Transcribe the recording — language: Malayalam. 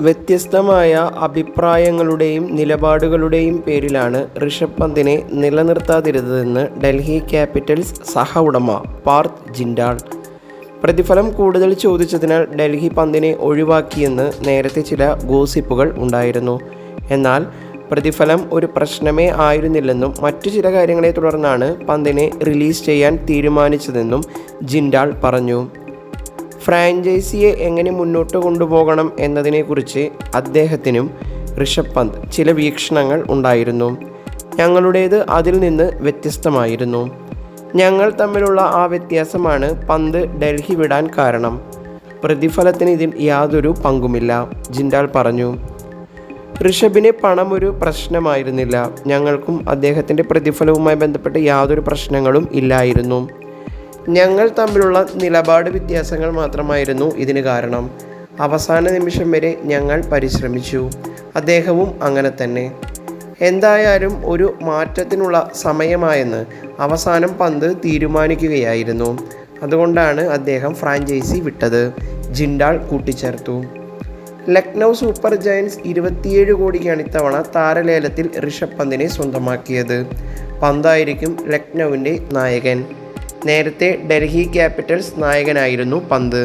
വ്യത്യസ്തമായ അഭിപ്രായങ്ങളുടെയും നിലപാടുകളുടെയും പേരിലാണ് ഋഷഭ് പന്തിനെ നിലനിർത്താതിരുന്നതെന്ന് ഡൽഹി ക്യാപിറ്റൽസ് സഹ ഉടമ പാർത്ത് ജിൻഡാൾ. പ്രതിഫലം കൂടുതൽ ചോദിച്ചതിനാൽ ഡൽഹി പന്തിനെ ഒഴിവാക്കിയെന്ന് നേരത്തെ ചില ഗോസിപ്പുകൾ ഉണ്ടായിരുന്നു. എന്നാൽ പ്രതിഫലം ഒരു പ്രശ്നമേ ആയിരുന്നില്ലെന്നും മറ്റു ചില കാര്യങ്ങളെ തുടർന്നാണ് പന്തിനെ റിലീസ് ചെയ്യാൻ തീരുമാനിച്ചതെന്നും ജിൻഡാൾ പറഞ്ഞു. ഫ്രാഞ്ചൈസിയെ എങ്ങനെ മുന്നോട്ട് കൊണ്ടുപോകണം എന്നതിനെക്കുറിച്ച് അദ്ദേഹത്തിനും ഋഷഭ് പന്ത് ചില വീക്ഷണങ്ങൾ ഉണ്ടായിരുന്നു. ഞങ്ങളുടേത് അതിൽ നിന്ന് വ്യത്യസ്തമായിരുന്നു. ഞങ്ങൾ തമ്മിലുള്ള ആ വ്യത്യാസമാണ് പന്ത് ഡൽഹി വിടാൻ കാരണം. പ്രതിഫലത്തിന് ഇതിൽ യാതൊരു പങ്കുമില്ല ജിൻഡാൽ പറഞ്ഞു. ഋഷഭിന് പണം ഒരു പ്രശ്നമായിരുന്നില്ല. ഞങ്ങൾക്കും അദ്ദേഹത്തിന്റെ പ്രതിഫലവുമായി ബന്ധപ്പെട്ട് യാതൊരു പ്രശ്നങ്ങളും ഇല്ലായിരുന്നു. ഞങ്ങൾ തമ്മിലുള്ള നിലപാട് വ്യത്യാസങ്ങൾ മാത്രമായിരുന്നു ഇതിന് കാരണം. അവസാന നിമിഷം വരെ ഞങ്ങൾ പരിശ്രമിച്ചു. അദ്ദേഹവും അങ്ങനെ തന്നെ. എന്തായാലും ഒരു മാറ്റത്തിനുള്ള സമയമായെന്ന് അവസാനം പന്ത് തീരുമാനിക്കുകയായിരുന്നു. അതുകൊണ്ടാണ് അദ്ദേഹം ഫ്രാഞ്ചൈസി വിട്ടത്. ജിൻഡാൾ കൂട്ടിച്ചേർത്തു. ലക്നൗ സൂപ്പർ ജയൻസ് ഇരുപത്തിയേഴ് കോടിക്കാണ് ഇത്തവണ താരലേലത്തിൽ ഋഷഭ് പന്തിനെ സ്വന്തമാക്കിയത്. പന്തായിരിക്കും ലക്നൗവിന്റെ നായകൻ. നേരത്തെ ഡൽഹി ക്യാപിറ്റൽസ് നായകനായിരുന്നു പന്ത്.